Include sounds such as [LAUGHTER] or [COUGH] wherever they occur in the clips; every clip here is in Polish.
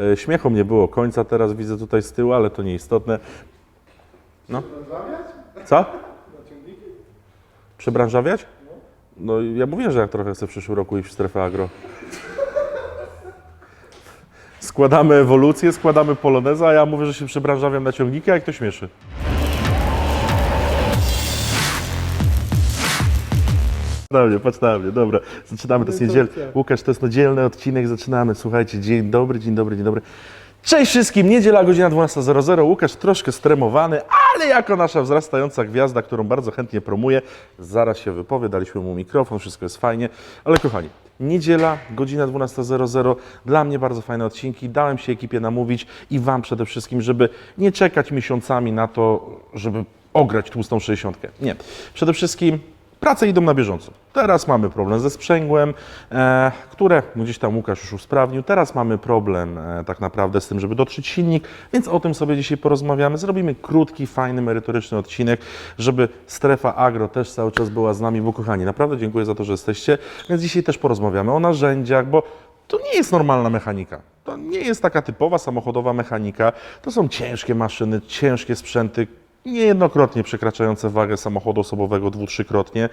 E, Śmiechu nie było końca, teraz widzę tutaj z tyłu, ale to nieistotne. No. Co? Przebranżawiać? No ja mówię, że jak trochę chcę w przyszłym roku iść w strefę agro. Składamy ewolucję, składamy poloneza, a ja mówię, że się przebranżawiam na ciągniki, a jak to śmieszy. Na mnie, patrz na mnie, dobra. Zaczynamy, to jest niedzielny. Łukasz, to jest niedzielny odcinek, zaczynamy. Słuchajcie, dzień dobry, dzień dobry, dzień dobry. Cześć wszystkim, niedziela, godzina 12.00. Łukasz troszkę stremowany, ale jako nasza wzrastająca gwiazda, którą bardzo chętnie promuję, zaraz się wypowie, daliśmy mu mikrofon, wszystko jest fajnie. Ale kochani, niedziela, godzina 12.00, dla mnie bardzo fajne odcinki. Dałem się ekipie namówić i Wam przede wszystkim, żeby nie czekać miesiącami na to, żeby ograć tłustą 60. Nie. Przede wszystkim Prace idą na bieżąco. Teraz mamy problem ze sprzęgłem, e, które gdzieś tam Łukasz już usprawnił. Teraz mamy problem e, tak naprawdę z tym, żeby dotrzeć silnik, więc o tym sobie dzisiaj porozmawiamy. Zrobimy krótki, fajny, merytoryczny odcinek, żeby strefa agro też cały czas była z nami, bo kochani, naprawdę dziękuję za to, że jesteście. Więc dzisiaj też porozmawiamy o narzędziach, bo to nie jest normalna mechanika. To nie jest taka typowa samochodowa mechanika. To są ciężkie maszyny, ciężkie sprzęty, niejednokrotnie przekraczające wagę samochodu osobowego dwu, trzykrotnie.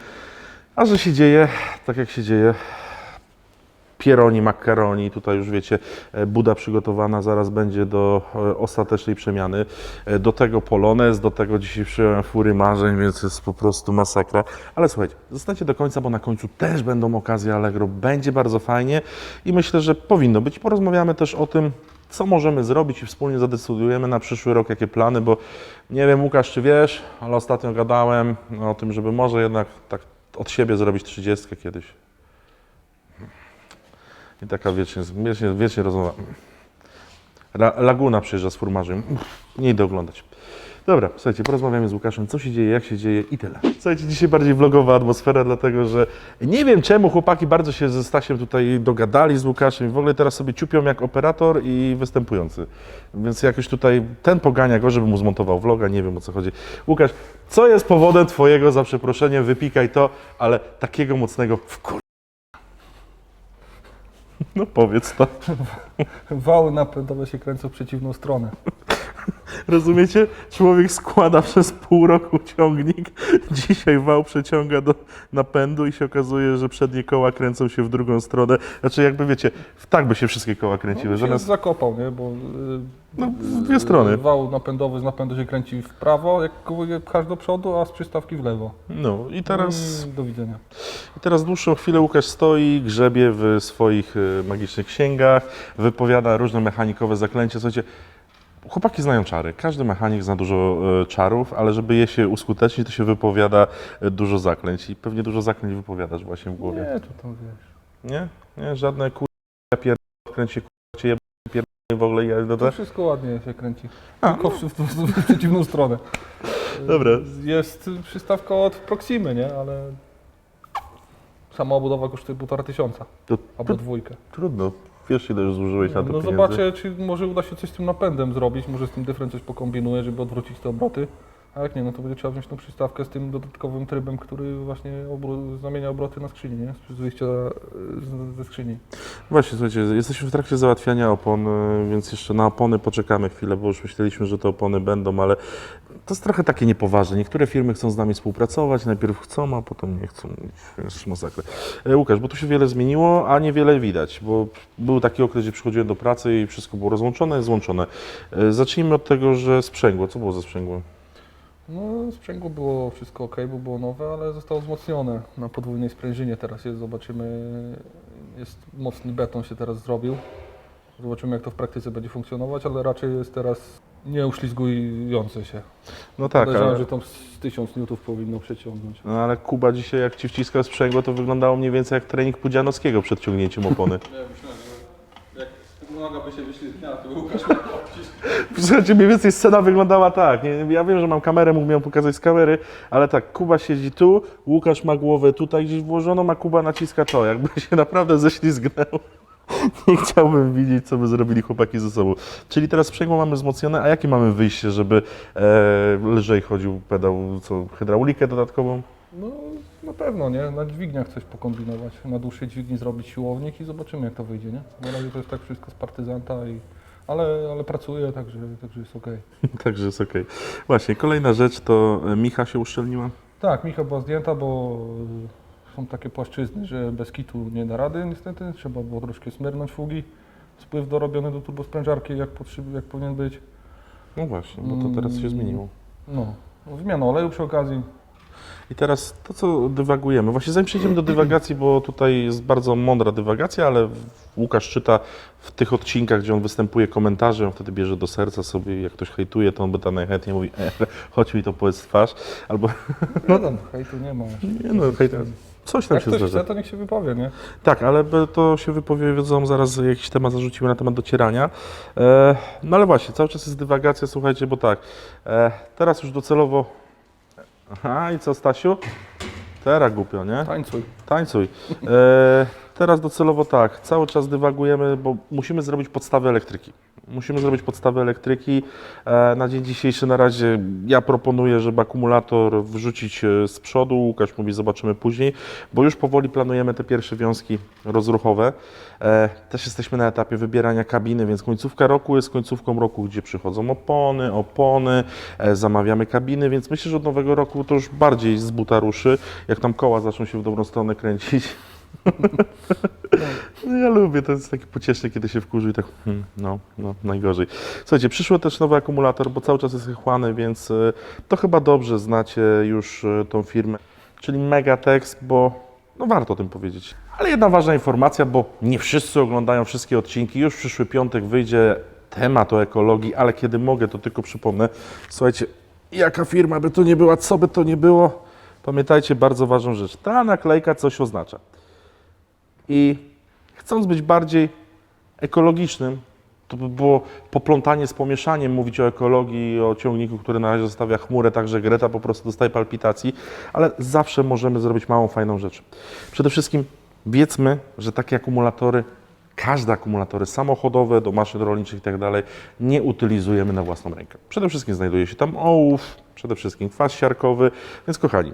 A że się dzieje, tak jak się dzieje, pieroni, makaroni, tutaj już wiecie, e, buda przygotowana zaraz będzie do e, ostatecznej przemiany. E, Do tego polonez, do tego dzisiaj przyjąłem fury marzeń, więc jest po prostu masakra. Ale słuchajcie, zostańcie do końca, bo na końcu też będą okazje Allegro, będzie bardzo fajnie i myślę, że powinno być. Porozmawiamy też o tym, co możemy zrobić i wspólnie zadecydujemy na przyszły rok, jakie plany, bo nie wiem Łukasz, czy wiesz, ale ostatnio gadałem o tym, żeby może jednak tak od siebie zrobić 30 kiedyś. I taka wiecznie, wiecznie, wiecznie rozmowa. La, Laguna przyjeżdża z furmarzem. Nie idę oglądać. Dobra, słuchajcie, porozmawiamy z Łukaszem, co się dzieje, jak się dzieje i tyle. Słuchajcie, dzisiaj bardziej vlogowa atmosfera, dlatego że nie wiem czemu chłopaki bardzo się ze Stasiem tutaj dogadali z Łukaszem i w ogóle teraz sobie ciupią jak operator i występujący. Więc jakoś tutaj ten pogania go, żeby mu zmontował vloga, nie wiem o co chodzi. Łukasz, co jest powodem twojego, za przeproszeniem, wypikaj to, ale takiego mocnego wkur... No powiedz to. Wały napędowe się kręcą w przeciwną stronę. [LAUGHS] Rozumiecie? Człowiek składa przez pół roku ciągnik, [LAUGHS] dzisiaj wał przeciąga do napędu i się okazuje, że przednie koła kręcą się w drugą stronę. Znaczy jakby wiecie, tak by się wszystkie koła kręciły. No, Zamiast zakopał, nie? Bo y, no, w dwie strony. wał napędowy z napędu się kręci w prawo, jak pchasz do przodu, a z przystawki w lewo. No i teraz, I do widzenia. i teraz dłuższą chwilę Łukasz stoi, grzebie w swoich y, magicznych księgach, wypowiada różne mechanikowe zaklęcia. Słuchajcie, chłopaki znają czary. Każdy mechanik zna dużo y, czarów, ale żeby je się uskutecznić, to się wypowiada y, dużo zaklęć i pewnie dużo zaklęć wypowiadasz właśnie w głowie. Nie, to tam wiesz. Nie? Nie? Żadne kur... pier... kręci kur... cię pier... w ogóle ja do To wszystko ładnie się kręci. A, Tylko w, w, w, w przeciwną stronę. Dobra. Jest przystawka od Proximy, nie? Ale sama obudowa kosztuje półtora tysiąca. To Albo tr- dwójkę. trudno. Wiesz ile już zużyłeś na to No pieniędzy? zobaczę, czy może uda się coś z tym napędem zrobić, może z tym dyfrem coś pokombinuję, żeby odwrócić te obroty. A jak nie, no to będzie trzeba wziąć tą przystawkę z tym dodatkowym trybem, który właśnie obro- zamienia obroty na skrzyni, nie? Z wyjścia e, z, ze skrzyni. Właśnie, słuchajcie, jesteśmy w trakcie załatwiania opon, więc jeszcze na opony poczekamy chwilę, bo już myśleliśmy, że te opony będą, ale to jest trochę takie niepoważne. Niektóre firmy chcą z nami współpracować, najpierw chcą, a potem nie chcą. Wiesz. E, Łukasz, bo tu się wiele zmieniło, a niewiele widać, bo był taki okres, gdzie przychodziłem do pracy i wszystko było rozłączone, złączone. E, Zacznijmy od tego, że sprzęgło. Co było ze sprzęgłem? No sprzęgło było wszystko ok, bo było nowe, ale zostało wzmocnione na podwójnej sprężynie teraz jest, zobaczymy, jest mocny beton się teraz zrobił. Zobaczymy jak to w praktyce będzie funkcjonować, ale raczej jest teraz nieuślizgujące się. No tak, Podejrzewam, ale... że tam z 1000 newtów powinno przeciągnąć. No ale Kuba dzisiaj jak ci wciskał sprzęgło, to wyglądało mniej więcej jak trening Pudzianowskiego przed ciągnięciem opony. Ja myślałem, że jak noga by się wyślizgnęła, to by Łukasz [LAUGHS] Słuchajcie, mniej więcej scena wyglądała tak. Nie, ja wiem, że mam kamerę, mógłbym ją pokazać z kamery, ale tak, Kuba siedzi tu, Łukasz ma głowę tutaj gdzieś włożoną, a Kuba naciska to, jakby się naprawdę ześlizgnął. [LAUGHS] Nie chciałbym widzieć, co by zrobili chłopaki ze sobą. Czyli teraz sprzęgło mamy wzmocnione, a jakie mamy wyjście, żeby e, lżej chodził pedał, co, hydraulikę dodatkową? No na pewno, nie? Na dźwigniach coś pokombinować. Na dłuższej dźwigni zrobić siłownik i zobaczymy jak to wyjdzie, nie? Na razie to jest tak wszystko z partyzanta i ale, ale pracuję, także, także jest okej. [LAUGHS] Także jest okej. Właśnie, kolejna rzecz to e, Micha się uszczelniła. Tak, Micha była zdjęta, bo y, są takie płaszczyzny, że bez kitu nie da rady niestety. Trzeba było troszkę smyrnąć fugi. Spływ dorobiony do turbosprężarki jak, potrzeb- jak powinien być. No właśnie, bo to teraz się Mm. zmieniło. No, wymiana oleju przy okazji. I teraz to, co dywagujemy. Właśnie zanim przejdziemy do dywagacji, bo tutaj jest bardzo mądra dywagacja, ale Łukasz czyta w tych odcinkach, gdzie on występuje komentarze, on wtedy bierze do serca sobie, jak ktoś hejtuje, to on by tam najchętniej mówi, e, chodź mi to powiedz twarz, albo No tam, hejtu nie ma. nie no, hejt, coś tam Jak się ktoś zdarza. chce, to niech się wypowie, nie? Tak, ale to się wypowiedzą, zaraz jakiś temat zarzucimy na temat docierania. E, no ale właśnie, cały czas jest dywagacja, słuchajcie, bo tak, e, teraz już docelowo... Aha, i co Stasiu? Teraz głupio, nie? Tańcuj. Tańcuj. E, [LAUGHS] teraz docelowo tak, cały czas dywagujemy, bo musimy zrobić podstawę elektryki. Musimy zrobić podstawę elektryki. E, na dzień dzisiejszy na razie ja proponuję, żeby akumulator wrzucić e, z przodu. Łukasz mówi, zobaczymy później, bo już powoli planujemy te pierwsze wiązki rozruchowe. E, też jesteśmy na etapie wybierania kabiny, więc końcówka roku jest końcówką roku, gdzie przychodzą opony, opony, zamawiamy kabiny, więc myślę, że od nowego roku to już bardziej z buta ruszy, jak tam koła zaczną się w dobrą stronę kręcić. No ja lubię, to jest takie pocieszne, kiedy się wkurzy i tak, hmm, no, no, najgorzej. Słuchajcie, przyszły też nowy akumulator, bo cały czas jest chłany, więc e, to chyba dobrze znacie już e, tą firmę, czyli Megatex, bo no warto o tym powiedzieć. Ale jedna ważna informacja, bo nie wszyscy oglądają wszystkie odcinki, już przyszły piątek wyjdzie temat o ekologii, ale kiedy mogę, to tylko przypomnę. Słuchajcie, jaka firma by to nie była, co by to nie było, pamiętajcie bardzo ważną rzecz. Ta naklejka coś oznacza. I chcąc być bardziej ekologicznym, to by było poplątanie z pomieszaniem, mówić o ekologii, o ciągniku, który na razie zostawia chmurę, tak że Greta po prostu dostaje palpitacji, ale zawsze możemy zrobić małą, fajną rzecz. Przede wszystkim wiedzmy, że takie akumulatory, każde akumulatory samochodowe, do maszyn rolniczych i tak nie utylizujemy na własną rękę. Przede wszystkim znajduje się tam ołów, przede wszystkim kwas siarkowy, więc kochani,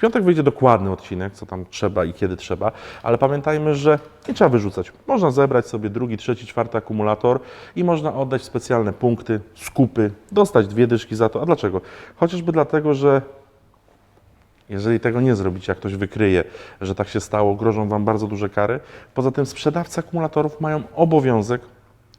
piątek wyjdzie dokładny odcinek, co tam trzeba i kiedy trzeba, ale pamiętajmy, że nie trzeba wyrzucać. Można zebrać sobie drugi, trzeci, czwarty akumulator i można oddać specjalne punkty, skupy, dostać dwie dyszki za to. A dlaczego? Chociażby dlatego, że jeżeli tego nie zrobicie, jak ktoś wykryje, że tak się stało, grożą Wam bardzo duże kary. Poza tym sprzedawcy akumulatorów mają obowiązek,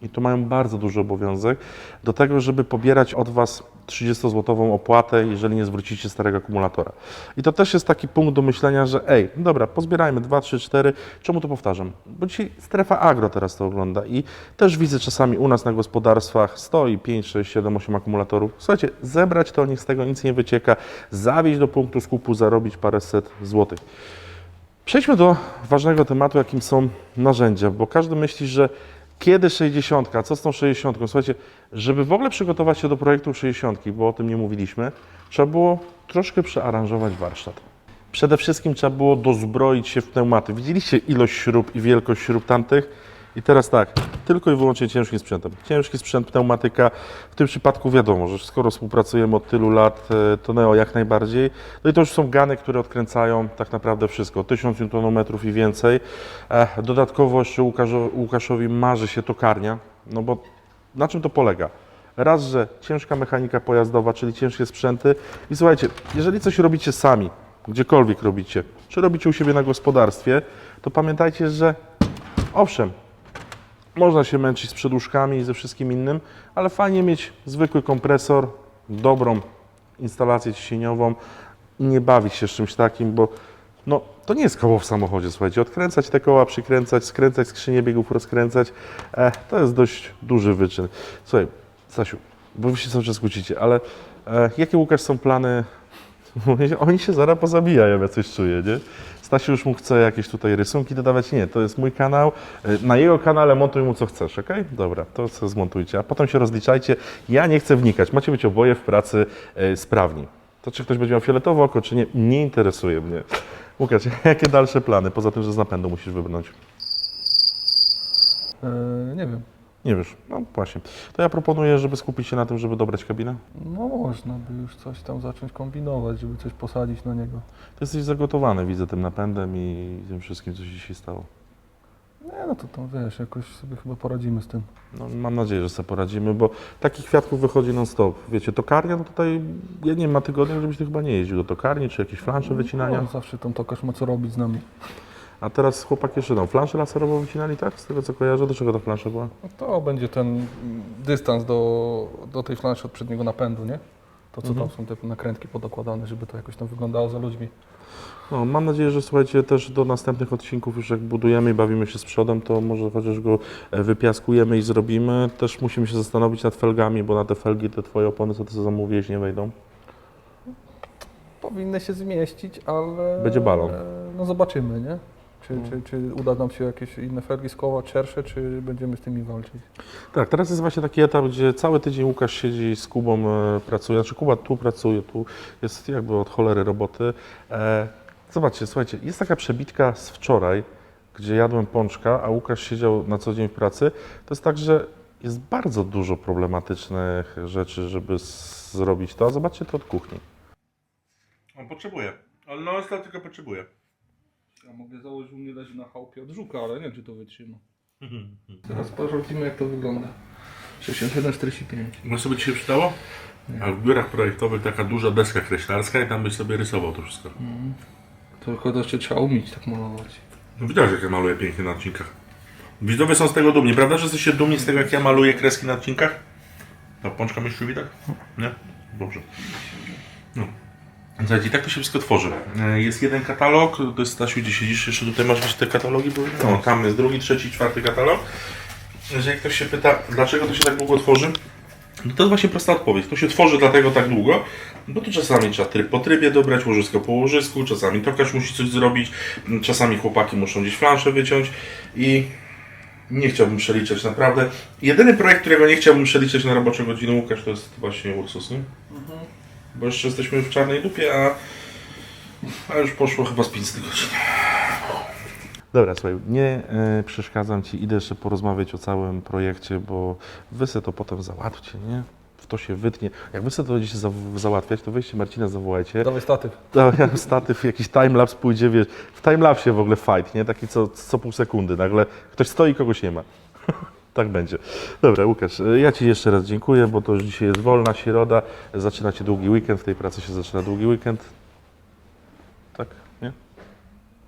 i to mają bardzo duży obowiązek, do tego, żeby pobierać od Was 30-złotową opłatę, jeżeli nie zwrócicie starego akumulatora. I to też jest taki punkt do myślenia, że ej, dobra, pozbierajmy 2, 3, 4. Czemu to powtarzam? Bo dzisiaj strefa agro teraz to ogląda i też widzę czasami u nas na gospodarstwach stoi 5, 6, 7, 8 akumulatorów. Słuchajcie, zebrać to, niech z tego nic nie wycieka, zawieźć do punktu skupu, zarobić paręset złotych. Przejdźmy do ważnego tematu, jakim są narzędzia, bo każdy myśli, że kiedy 60, co z tą 60? Słuchajcie, żeby w ogóle przygotować się do projektu 60, bo o tym nie mówiliśmy, trzeba było troszkę przearanżować warsztat. Przede wszystkim trzeba było dozbroić się w pneumaty. Widzieliście ilość śrub i wielkość śrub tamtych? I teraz tak, tylko i wyłącznie ciężkim sprzętem. Ciężki sprzęt, pneumatyka. W tym przypadku wiadomo, że skoro współpracujemy od tylu lat, e, to Neo jak najbardziej. No i to już są gany, które odkręcają tak naprawdę wszystko. 1000 Nm i więcej. E, Dodatkowo jeszcze Łukaszo- Łukaszowi marzy się tokarnia, no bo na czym to polega? Raz, że ciężka mechanika pojazdowa, czyli ciężkie sprzęty. I słuchajcie, jeżeli coś robicie sami, gdziekolwiek robicie, czy robicie u siebie na gospodarstwie, to pamiętajcie, że owszem, można się męczyć z przedłużkami i ze wszystkim innym, ale fajnie mieć zwykły kompresor, dobrą instalację ciśnieniową i nie bawić się z czymś takim, bo no, to nie jest koło w samochodzie, słuchajcie. Odkręcać te koła, przykręcać, skręcać skrzynię biegów, rozkręcać, e, to jest dość duży wyczyn. Słuchaj, Stasiu, bo wy się cały czas kłócicie, ale e, jakie Łukasz są plany? [LAUGHS] Oni się zaraz pozabijają, ja coś czuję, nie? Stasiu już mu chce jakieś tutaj rysunki dodawać. Nie, to jest mój kanał. E, Na jego kanale montuj mu co chcesz, ok? Dobra, to sobie zmontujcie, a potem się rozliczajcie. Ja nie chcę wnikać. Macie być oboje w pracy e, sprawni. To czy ktoś będzie miał fioletowe oko, czy nie, nie interesuje mnie. Łukasz, [LAUGHS] jakie dalsze plany? Poza tym, że z napędu musisz wybrnąć. E, nie wiem. Nie wiesz, no właśnie. To ja proponuję, żeby skupić się na tym, żeby dobrać kabinę. No można by już coś tam zacząć kombinować, żeby coś posadzić na niego. Ty jesteś zagotowany, widzę, tym napędem i tym wszystkim, co się dzisiaj stało. Nie, no to, to wiesz, jakoś sobie chyba poradzimy z tym. No, mam nadzieję, że sobie poradzimy, bo takich kwiatków wychodzi non stop. Wiecie, tokarnia, no tutaj ja nie ma tygodnia, żebyś ty chyba nie jeździł do tokarni, czy jakieś flansze wycinania. No, zawsze tam tokarz ma co robić z nami. A teraz chłopaki jeszcze no, flanszę laserową wycinali, tak? Z tego co kojarzę, do czego ta flansza była? No to będzie ten dystans do, do tej flanszy od przedniego napędu, nie? To co Mhm. tam są te nakrętki podokładane, żeby to jakoś tam wyglądało za ludźmi. No, mam nadzieję, że słuchajcie, też do następnych odcinków już jak budujemy i bawimy się z przodem, to może chociaż go e, wypiaskujemy i zrobimy. Też musimy się zastanowić nad felgami, bo na te felgi te twoje opony, co ty zamówiłeś, nie wejdą. Powinny się zmieścić, ale... Będzie balon. e, No zobaczymy, nie? Czy, No. czy, czy uda nam się jakieś inne felgi skołać szersze, czy będziemy z tymi walczyć. Tak, teraz jest właśnie taki etap, gdzie cały tydzień Łukasz siedzi z Kubą, e, pracuje. Znaczy Kuba tu pracuje, tu jest jakby od cholery roboty. E, zobaczcie, słuchajcie, jest taka przebitka z wczoraj, gdzie jadłem pączka, a Łukasz siedział na co dzień w pracy. To jest tak, że jest bardzo dużo problematycznych rzeczy, żeby zrobić to. A zobaczcie to od kuchni. On potrzebuje, ale no jest tylko potrzebuje. Ja mogę założyć, u mnie leży na chałupie od żuka, ale nie wiem, czy to wytrzyma. Teraz sprawdzimy, jak to wygląda. 67,45. No sobie ci się przydało? A w biurach projektowych taka duża deska kreślarska i tam byś sobie rysował to wszystko. Tylko to jeszcze trzeba umieć tak malować. No Widziałeś, jak ja maluję pięknie na odcinkach. Widzowie są z tego dumni, prawda, że jesteście dumni z tego, jak ja maluję kreski na odcinkach? Ta pączka myśli tak? Nie? Dobrze. No. Słuchajcie, i tak to się wszystko tworzy. E, Jest jeden katalog, to jest Stasiu, gdzie siedzisz, jeszcze tutaj masz gdzieś te katalogi były? No, tam jest drugi, trzeci, czwarty katalog. Jeżeli ktoś się pyta, dlaczego to się tak długo tworzy, no to jest właśnie prosta odpowiedź. To się tworzy dlatego tak długo, bo tu czasami trzeba tryb po trybie dobrać, łożysko po łożysku, czasami tokarz musi coś zrobić, czasami chłopaki muszą gdzieś flanszę wyciąć i nie chciałbym przeliczać naprawdę. Jedyny projekt, którego nie chciałbym przeliczać na robocze godziny Łukasz, to jest właśnie Ursus, nie? Bo jeszcze jesteśmy w czarnej dupie, a, a już poszło chyba z 500 godzin. Dobra, słuchaj, nie e, przeszkadzam Ci, idę jeszcze porozmawiać o całym projekcie, bo Wy se to potem załatwcie, nie? W to się wytnie. Jak Wy se to będziecie za, załatwiać, to weźcie Marcina, zawołajcie. Dawaj statyw. To jak [LAUGHS] statyw, jakiś timelapse pójdzie, wiesz, w timelapsie w ogóle fight, nie? Taki co, co pół sekundy, nagle ktoś stoi, kogoś nie ma. Tak będzie. Dobra, Łukasz, e, ja Ci jeszcze raz dziękuję, bo to już dzisiaj jest wolna środa, zaczynacie długi weekend, w tej pracy się zaczyna długi weekend. Tak, nie?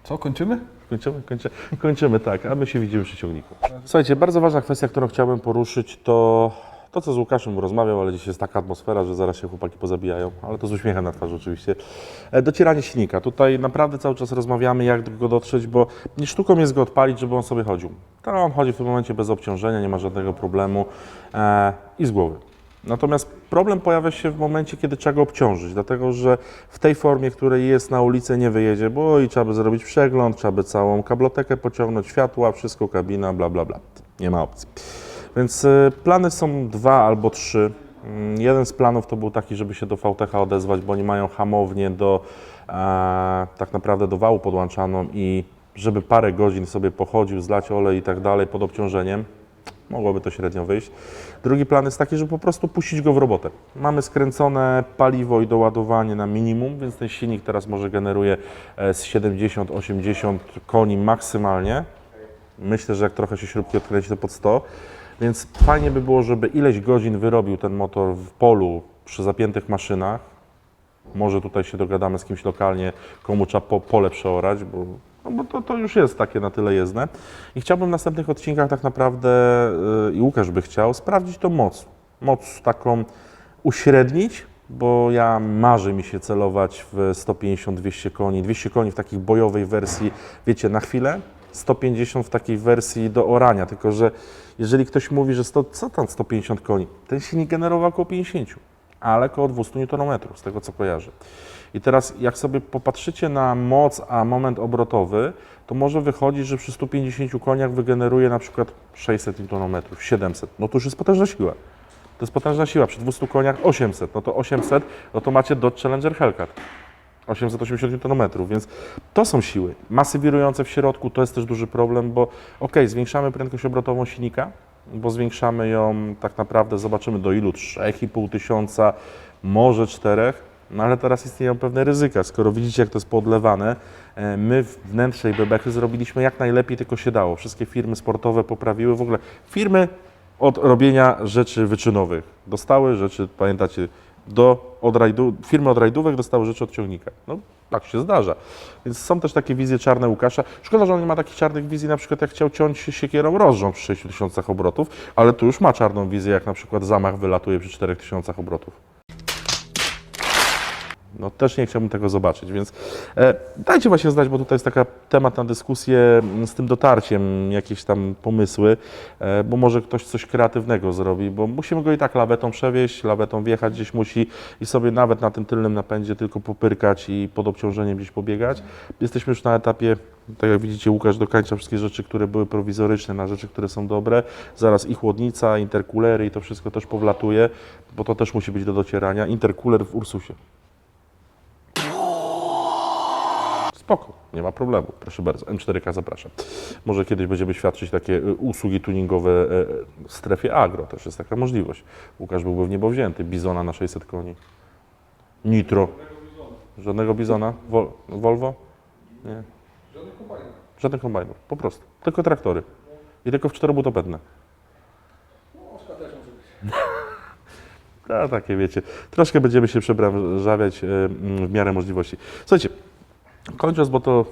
Co, kończymy? Kończymy, kończymy, kończymy, tak, a my się widzimy przy ciągniku. Słuchajcie, bardzo ważna kwestia, którą chciałbym poruszyć, to to, co z Łukaszem rozmawiał, ale dzisiaj jest taka atmosfera, że zaraz się chłopaki pozabijają, ale to z uśmiechem na twarzy oczywiście. E, Docieranie silnika. Tutaj naprawdę cały czas rozmawiamy, jak do go dotrzeć, bo nie sztuką jest go odpalić, żeby on sobie chodził. To on chodzi w tym momencie bez obciążenia, nie ma żadnego problemu e, i z głowy. Natomiast problem pojawia się w momencie, kiedy trzeba go obciążyć, dlatego że w tej formie, której jest na ulicę, nie wyjedzie, bo i trzeba by zrobić przegląd, trzeba by całą kablotekę pociągnąć, światła, wszystko, kabina, bla, bla, bla. Nie ma opcji. Więc y, plany są dwa albo trzy. Mm, Jeden z planów to był taki, żeby się do VTH odezwać, bo oni mają hamownię do e, tak naprawdę do wału podłączaną i żeby parę godzin sobie pochodził, zlać olej i tak dalej pod obciążeniem. Mogłoby to średnio wyjść. Drugi plan jest taki, żeby po prostu puścić go w robotę. Mamy skręcone paliwo i doładowanie na minimum, więc ten silnik teraz może generuje e, z 70-80 koni maksymalnie. Myślę, że jak trochę się śrubki odkręci, to pod 100. Więc fajnie by było, żeby ileś godzin wyrobił ten motor w polu przy zapiętych maszynach. Może tutaj się dogadamy z kimś lokalnie, komu trzeba po, pole przeorać, bo, no bo to, to już jest takie na tyle jezdne. I chciałbym w następnych odcinkach tak naprawdę, yy, i Łukasz by chciał, sprawdzić tą moc. Moc taką uśrednić, bo ja marzy mi się celować w 150-200 koni. 200 koni w takiej bojowej wersji, wiecie, na chwilę. 150 w takiej wersji do orania, tylko że jeżeli ktoś mówi, że 100, co tam 150 koni, ten silnik generował około 50, ale około 200 Nm, z tego co kojarzę. I teraz jak sobie popatrzycie na moc, a moment obrotowy, to może wychodzić, że przy 150 koniach wygeneruje na przykład 600 Nm, 700. No to już jest potężna siła. To jest potężna siła. Przy 200 koniach 800. No to 800, no to macie Dodge Challenger Hellcat. 880 Nm, więc to są siły. Masy wirujące w środku to jest też duży problem, bo ok, zwiększamy prędkość obrotową silnika, bo zwiększamy ją tak naprawdę, zobaczymy do ilu, 3,5 tysiąca, może 4, No ale teraz istnieją pewne ryzyka. Skoro widzicie, jak to jest podlewane, e, my wnętrze i bebechy zrobiliśmy jak najlepiej tylko się dało. Wszystkie firmy sportowe poprawiły. W ogóle firmy od robienia rzeczy wyczynowych dostały rzeczy, pamiętacie, do, od rajdu, firmy od rajdówek dostały rzeczy od ciągnika. No, tak się zdarza. Więc są też takie wizje czarne Łukasza. Szkoda, że on nie ma takich czarnych wizji, na przykład jak chciał ciąć siekierą rozrząd przy 6000 obrotów, ale tu już ma czarną wizję, jak na przykład zamach wylatuje przy 4000 obrotów. No też nie chciałbym tego zobaczyć, więc e, dajcie właśnie znać, bo tutaj jest taka temat na dyskusję mm, z tym dotarciem, jakieś tam pomysły, e, bo może ktoś coś kreatywnego zrobi, bo musimy go i tak lawetą przewieźć, lawetą wjechać gdzieś musi i sobie nawet na tym tylnym napędzie tylko popyrkać i pod obciążeniem gdzieś pobiegać. Jesteśmy już na etapie, tak jak widzicie, Łukasz dokańcza wszystkie rzeczy, które były prowizoryczne na rzeczy, które są dobre. Zaraz i chłodnica, interkulery i to wszystko też powlatuje, bo to też musi być do docierania. Interkuler w Ursusie. Spoko, nie ma problemu, proszę bardzo. M4K zapraszam. Może kiedyś będziemy świadczyć takie y, usługi tuningowe e, w strefie agro, też jest taka możliwość. Łukasz byłby w niebo wzięty, Bizona na 600 koni. Nitro. Żadnego Bizona? Wol Volvo? Nie. Żadnych kombajnów. Żadnych kombajnów, po prostu. Tylko traktory. I tylko w czterobutopedne. No, [LAUGHS] też może takie wiecie. Troszkę będziemy się przebranżawiać e, w miarę możliwości. Słuchajcie, kończąc, bo to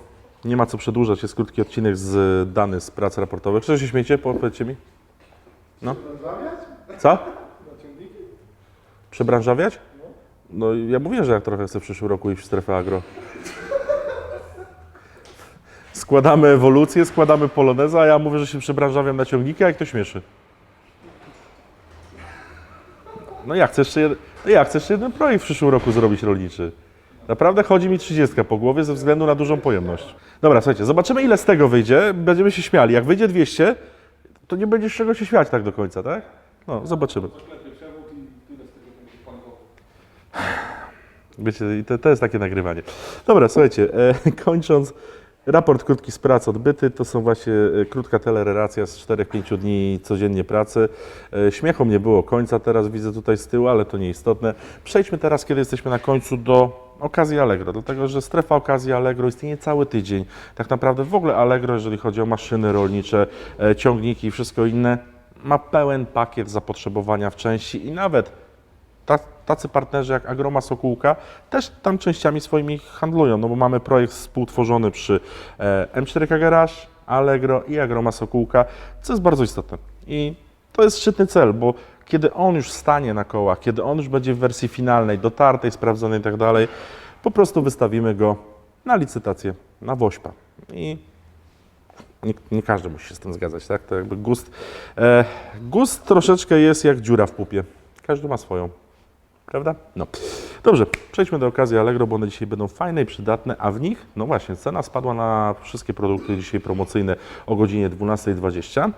nie ma co przedłużać, jest krótki odcinek z dany z prac raportowych. Czy się śmiecie? Powiedzcie mi. No. Co? Przebranżawiać? No ja mówię, że jak trochę chcę w przyszłym roku iść w strefę agro. Składamy ewolucję, składamy poloneza, a ja mówię, że się przebranżawiam na ciągniki, a jak to śmieszy. No ja chcę jeszcze ja chcę jeszcze jeden projekt w przyszłym roku zrobić rolniczy. Naprawdę chodzi mi 30 po głowie ze względu na dużą pojemność. Dobra, słuchajcie, zobaczymy ile z tego wyjdzie. Będziemy się śmiali. Jak wyjdzie 200, to nie będzie z czego się śmiać tak do końca, tak? No, zobaczymy. Wiecie, to, to jest takie nagrywanie. Dobra, słuchajcie, e, [LAUGHS] kończąc, raport krótki z prac odbyty, to są właśnie e, krótka telerelacja z 4-5 dni codziennie pracy. E, śmiechu nie było końca, teraz widzę tutaj z tyłu, ale to nieistotne. Przejdźmy teraz, kiedy jesteśmy na końcu, do okazji Allegro, dlatego że strefa okazji Allegro istnieje cały tydzień. Tak naprawdę w ogóle Allegro, jeżeli chodzi o maszyny rolnicze, e, ciągniki i wszystko inne, ma pełen pakiet zapotrzebowania w części i nawet ta- tacy partnerzy jak Agroma Sokółka też tam częściami swoimi handlują, no bo mamy projekt współtworzony przy e, M4K Garage, Allegro i Agroma Sokółka, co jest bardzo istotne. I to jest szczytny cel, bo kiedy on już stanie na kołach, kiedy on już będzie w wersji finalnej, dotartej, sprawdzonej i tak dalej, po prostu wystawimy go na licytację, na Wośpa. I nie, nie każdy musi się z tym zgadzać, tak? To jakby gust. E, gust troszeczkę jest jak dziura w pupie. Każdy ma swoją. Prawda? No. Dobrze, przejdźmy do okazji Allegro, bo one dzisiaj będą fajne i przydatne, a w nich, no właśnie, cena spadła na wszystkie produkty dzisiaj promocyjne o godzinie 12.20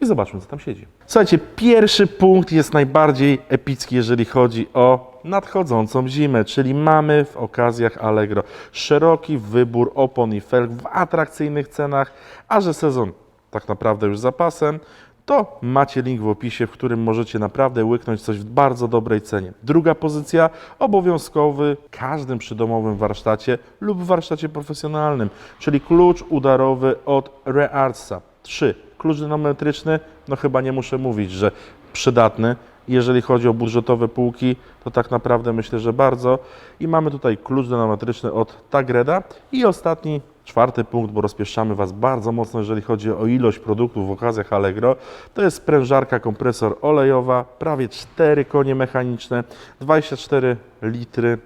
i zobaczmy, co tam siedzi. Słuchajcie, pierwszy punkt jest najbardziej epicki, jeżeli chodzi o nadchodzącą zimę, czyli mamy w okazjach Allegro szeroki wybór opon i felg w atrakcyjnych cenach, a że sezon tak naprawdę już zapasem, to macie link w opisie, w którym możecie naprawdę łyknąć coś w bardzo dobrej cenie. Druga pozycja, obowiązkowy w każdym przydomowym warsztacie lub warsztacie profesjonalnym, czyli klucz udarowy od Reartsa. 3. Klucz dynamometryczny, no chyba nie muszę mówić, że przydatny. Jeżeli chodzi o budżetowe półki, to tak naprawdę myślę, że bardzo. I mamy tutaj klucz dynamometryczny od Tagreda. I ostatni, czwarty punkt, bo rozpieszczamy Was bardzo mocno, jeżeli chodzi o ilość produktów w okazjach Allegro. To jest sprężarka kompresor olejowa, prawie 4 konie mechaniczne, 24 litry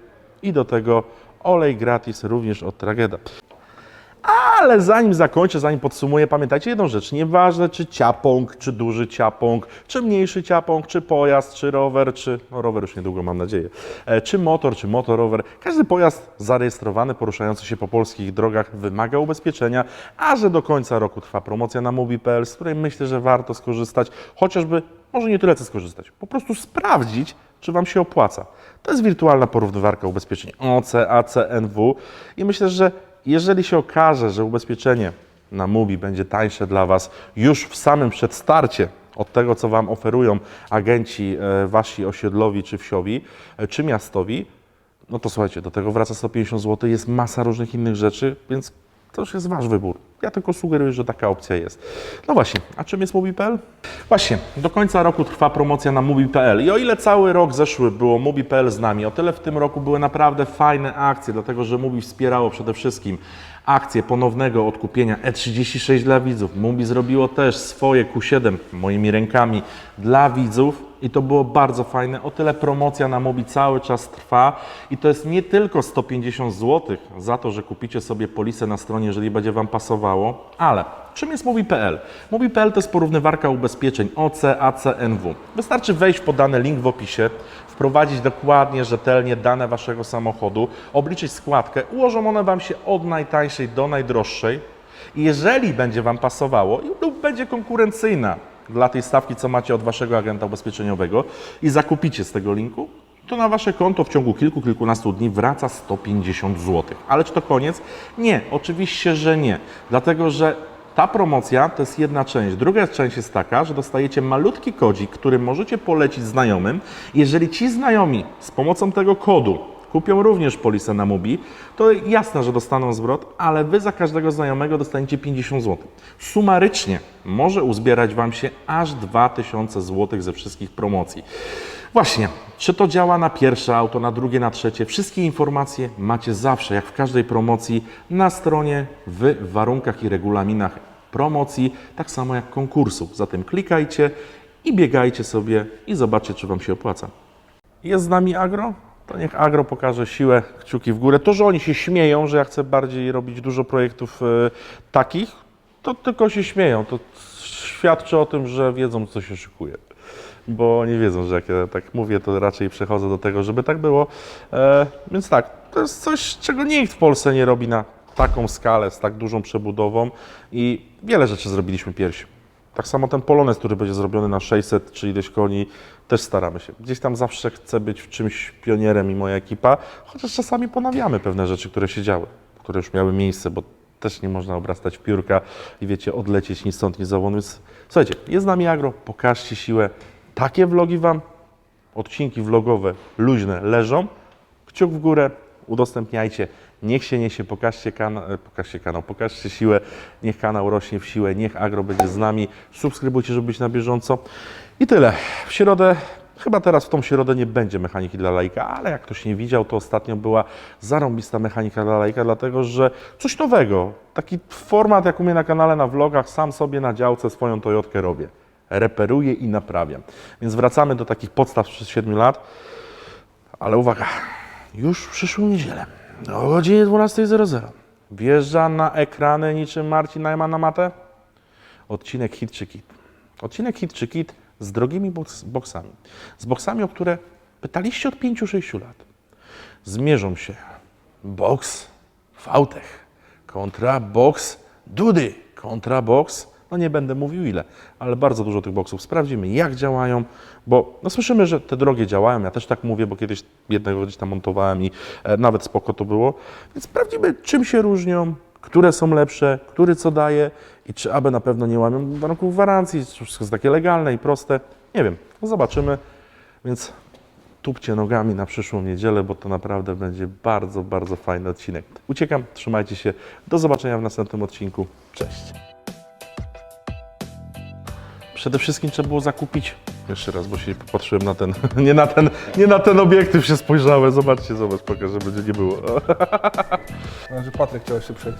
i do tego olej gratis również od Trageda. Ale zanim zakończę, zanim podsumuję, pamiętajcie jedną rzecz. Nieważne czy ciapąg, czy duży ciapąg, czy mniejszy ciapąg, czy pojazd, czy rower, czy no rower już niedługo mam nadzieję, e, czy motor, czy motorower. Każdy pojazd zarejestrowany, poruszający się po polskich drogach wymaga ubezpieczenia, a że do końca roku trwa promocja na mobi.pl, z której myślę, że warto skorzystać, chociażby, może nie tyle co skorzystać, po prostu sprawdzić, czy Wam się opłaca. To jest wirtualna porównywarka ubezpieczeń OC, AC, NW i myślę, że jeżeli się okaże, że ubezpieczenie na Mubi będzie tańsze dla Was już w samym przedstarcie od tego, co Wam oferują agenci e, Wasi osiedlowi czy wsiowi, e, czy miastowi, no to słuchajcie, do tego wraca 150 zł, jest masa różnych innych rzeczy, więc to już jest Wasz wybór. Ja tylko sugeruję, że taka opcja jest. No właśnie, a czym jest Mubi.pl? Właśnie, do końca roku trwa promocja na Mubi.pl i o ile cały rok zeszły było Mubi.pl z nami, o tyle w tym roku były naprawdę fajne akcje, dlatego że Mubi wspierało przede wszystkim akcję ponownego odkupienia E36 dla widzów. Mubi zrobiło też swoje Q7 moimi rękami dla widzów i to było bardzo fajne. O tyle promocja na Mobi cały czas trwa i to jest nie tylko 150 zł za to, że kupicie sobie polisę na stronie, jeżeli będzie Wam pasowało, ale czym jest Mobi.pl? Mobi.pl to jest porównywarka ubezpieczeń OC, AC, NW. Wystarczy wejść w podany link w opisie, wprowadzić dokładnie, rzetelnie dane Waszego samochodu, obliczyć składkę, ułożą one Wam się od najtańszej do najdroższej i jeżeli będzie Wam pasowało lub będzie konkurencyjna dla tej stawki, co macie od Waszego agenta ubezpieczeniowego i zakupicie z tego linku, to na Wasze konto w ciągu kilku, kilkunastu dni wraca 150 zł. Ale czy to koniec? Nie, oczywiście, że nie. Dlatego, że ta promocja to jest jedna część. Druga część jest taka, że dostajecie malutki kodzik, który możecie polecić znajomym. Jeżeli ci znajomi z pomocą tego kodu kupią również polisę na Mubi, to jasne, że dostaną zwrot, ale Wy za każdego znajomego dostaniecie 50 zł. Sumarycznie może uzbierać Wam się aż 2000 zł ze wszystkich promocji. Właśnie, czy to działa na pierwsze auto, na drugie, na trzecie? Wszystkie informacje macie zawsze, jak w każdej promocji, na stronie, w warunkach i regulaminach promocji, tak samo jak konkursów. Zatem klikajcie i biegajcie sobie i zobaczcie, czy Wam się opłaca. Jest z nami Agro? To niech Agro pokaże siłę, kciuki w górę. To, że oni się śmieją, że ja chcę bardziej robić dużo projektów e, takich, to tylko się śmieją. To świadczy o tym, że wiedzą, co się szykuje. Bo oni wiedzą, że jak ja tak mówię, to raczej przechodzę do tego, żeby tak było. E, więc tak, to jest coś, czego nikt w Polsce nie robi na taką skalę, z tak dużą przebudową i wiele rzeczy zrobiliśmy piersi. Tak samo ten Polonez, który będzie zrobiony na 600 czy ileś koni, też staramy się. Gdzieś tam zawsze chcę być w czymś pionierem i moja ekipa, chociaż czasami ponawiamy pewne rzeczy, które się działy, które już miały miejsce, bo też nie można obrastać piórka i wiecie, odlecieć ni stąd, ni zowąd. Więc słuchajcie, jest z nami Agro, pokażcie siłę. Takie vlogi Wam, odcinki vlogowe, luźne, leżą. Kciuk w górę, udostępniajcie. Niech się niesie, pokażcie, kana- e, pokażcie kanał, pokażcie siłę, niech kanał rośnie w siłę, niech Agro będzie z nami. Subskrybujcie, żeby być na bieżąco. I tyle. W środę, chyba teraz w tą środę nie będzie mechaniki dla laika, ale jak ktoś nie widział, to ostatnio była zarąbista mechanika dla laika, dlatego że coś nowego. Taki format, jak u mnie na kanale, na vlogach, sam sobie na działce swoją Toyotkę robię. Reperuję i naprawiam. Więc wracamy do takich podstaw sprzed 7 lat. Ale uwaga, już w niedzielę o godzinie 12.00 wjeżdża na ekrany niczym Marcin Najman na matę odcinek Hit czy Kit. Odcinek Hit czy Kit z drogimi boks, boksami. Z boksami, o które pytaliście od 5-6 lat. Zmierzą się boks Fautech kontra boks Dudy kontra boks, no nie będę mówił ile, ale bardzo dużo tych boksów. Sprawdzimy jak działają, bo no słyszymy, że te drogie działają, ja też tak mówię, bo kiedyś jednego gdzieś tam montowałem i e, nawet spoko to było, więc sprawdzimy czym się różnią, które są lepsze, który co daje i czy aby na pewno nie łamią warunków gwarancji, czy wszystko jest takie legalne i proste, nie wiem, no zobaczymy, więc tupcie nogami na przyszłą niedzielę, bo to naprawdę będzie bardzo, bardzo fajny odcinek. Uciekam, trzymajcie się, do zobaczenia w następnym odcinku, cześć. Przede wszystkim trzeba było zakupić, jeszcze raz, bo się popatrzyłem na ten, [LAUGHS] nie na ten, nie na ten obiektyw się spojrzałem, zobaczcie, zobacz, pokażę, żeby nie było. Że [LAUGHS] Patryk chciał jeszcze przejść.